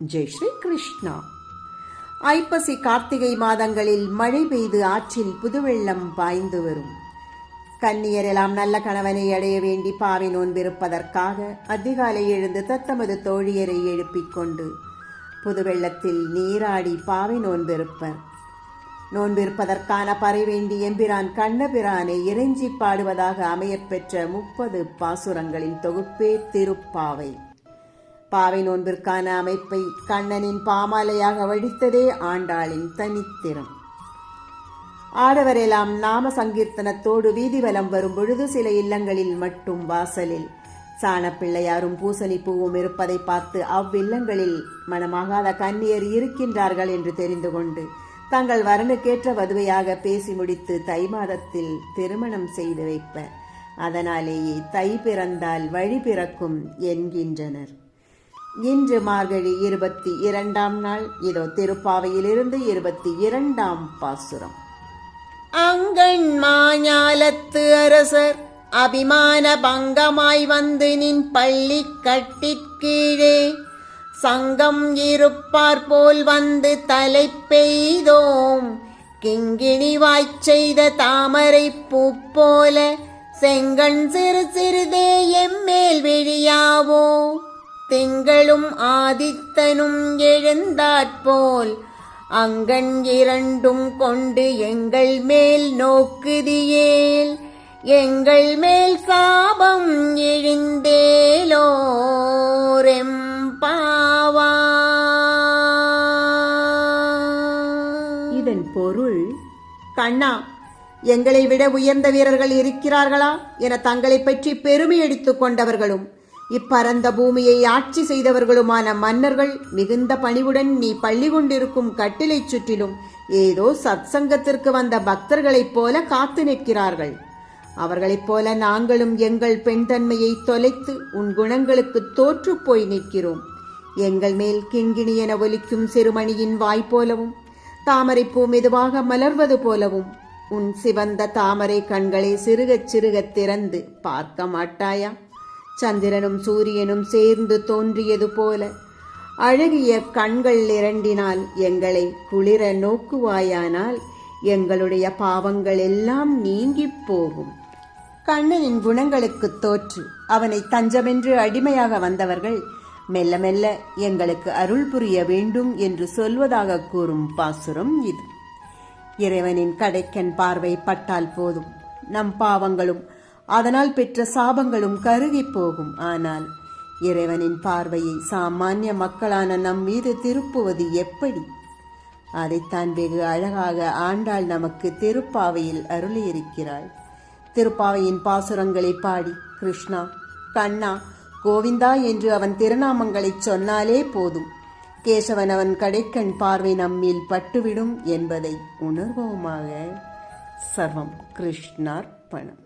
ஜெய் ஸ்ரீ கிருஷ்ணா ஐப்பசி கார்த்திகை மாதங்களில் மழை பெய்து ஆற்றில் புதுவெள்ளம் பாய்ந்து வரும். கன்னியரெல்லாம் நல்ல கணவனை அடைய வேண்டி பாவி நோன்பிருப்பதற்காக அதிகாலை எழுந்து தத்தமது தோழியரை எழுப்பிக் கொண்டு புதுவெள்ளத்தில் நீராடி பாவி நோன்பிருப்பர். நோன்பிருப்பதற்கான பறை வேண்டி எம்பிரான் கண்ணபிரானை இறைஞ்சி பாடுவதாக அமையப்பெற்ற முப்பது பாசுரங்களின் தொகுப்பே திருப்பாவை. பாவை நோன்பிற்கான அமைப்பை கண்ணனின் பாமாலையாக வடித்ததே ஆண்டாளின் தனித்திறம். ஆடவரெல்லாம் நாம சங்கீர்த்தனத்தோடு வீதிவலம் வரும் பொழுது சில இல்லங்களில் மட்டும் வாசலில். சாணப்பிள்ளையாரும் பூசணி பூவும் இருப்பதை பார்த்து அவ்வில்லங்களில் மனமாகாத கன்னியர் இருக்கின்றார்கள் என்று தெரிந்து கொண்டு தங்கள் வரனுக்கேற்ற வதுவையாக பேசி முடித்து தை மாதத்தில் திருமணம் செய்து வைப்பர். அதனாலேயே தை பிறந்தால் வழி பிறக்கும் என்கின்றனர். இன்று மார்கழி இருபத்தி இரண்டாம் நாள். இதோ திருப்பாவையிலிருந்து இருபத்தி இரண்டாம் பாசுரம். அங்கண் மாஞாலத்து அரசர் அபிமான பங்கமாய் வந்து நின் பள்ளி கட்டிற்கீழே சங்கம் இருப்பார் போல் வந்து தலை பெய்தோம். கிங்கிணி வாய்ச் செய்த தாமரை பூ போல செங்கண் சிறு சிறிதே எம்மேல் விழியாவோ. திங்களும் ஆதித்தனும் எழுந்தாற்போல் அங்கண் இரண்டும் கொண்டு எங்கள் மேல் நோக்குதியேல் எங்கள் மேல் சாபம் இழிந்தேலோரெம்பாவா இதன் பொருள் கண்ணா எங்களை விட உயர்ந்த வீரர்கள் இருக்கிறார்களா? என தங்களை பற்றி பெருமை எடுத்துக் கொண்டவர்களும் இப்பரந்த பூமியை ஆட்சி செய்தவர்களுமான மன்னர்கள் மிகுந்த பணிவுடன் நீ பள்ளி கொண்டிருக்கும் கட்டிலைச் சுற்றிலும் ஏதோ சத்சங்கத்திற்கு வந்த பக்தர்களைப் போல காத்து நிற்கிறார்கள். அவர்களைப் போல நாங்களும் எங்கள் பெண்தன்மையை தொலைத்து உன் குணங்களுக்கு தோற்றுப்போய் நிற்கிறோம். எங்கள் மேல் கிண்கிணி என ஒலிக்கும் சிறுமணியின் வாய் போலவும் தாமரைப்பூ மெதுவாக மலர்வது போலவும் உன் சிவந்த தாமரை கண்களை சிறுகச் சிறுகத் திறந்து பார்க்க மாட்டாயா? சந்திரனும் சூரியனும் சேர்ந்து தோன்றியது போல. அழகிய கண்கள் இரண்டினால் எங்களை குளிர நோக்குவாயானால் எங்களுடைய பாவங்கள் எல்லாம் நீங்கிப் போகும். கண்ணனின் குணங்களுக்கு தோற்று அவனை தஞ்சமென்று அடிமையாக வந்தவர்கள் மெல்ல மெல்ல எங்களுக்கு அருள் புரிய வேண்டும் என்று சொல்வதாக கூறும் பாசுரம் இது. இறைவனின் கடைக்கன் பார்வை பட்டால் போதும். நம் பாவங்களும் அதனால் பெற்ற சாபங்களும் கருகி போகும். ஆனால் இறைவனின் பார்வையை சாமானிய மக்களான நம் மீது திருப்புவது எப்படி? அதைத்தான் வெகு அழகாக ஆண்டாள் நமக்கு திருப்பாவையில் அருளியிருக்கிறாள். திருப்பாவையின் பாசுரங்களை பாடி கிருஷ்ணா கண்ணா கோவிந்தா என்று அவன் திருநாமங்களைச் சொன்னாலே போதும். கேசவன் அவன் கடைக்கண் பார்வை நம்மில் பட்டுவிடும் என்பதை உணர்வோமாக சர்வம் கிருஷ்ணார்ப்பணம்.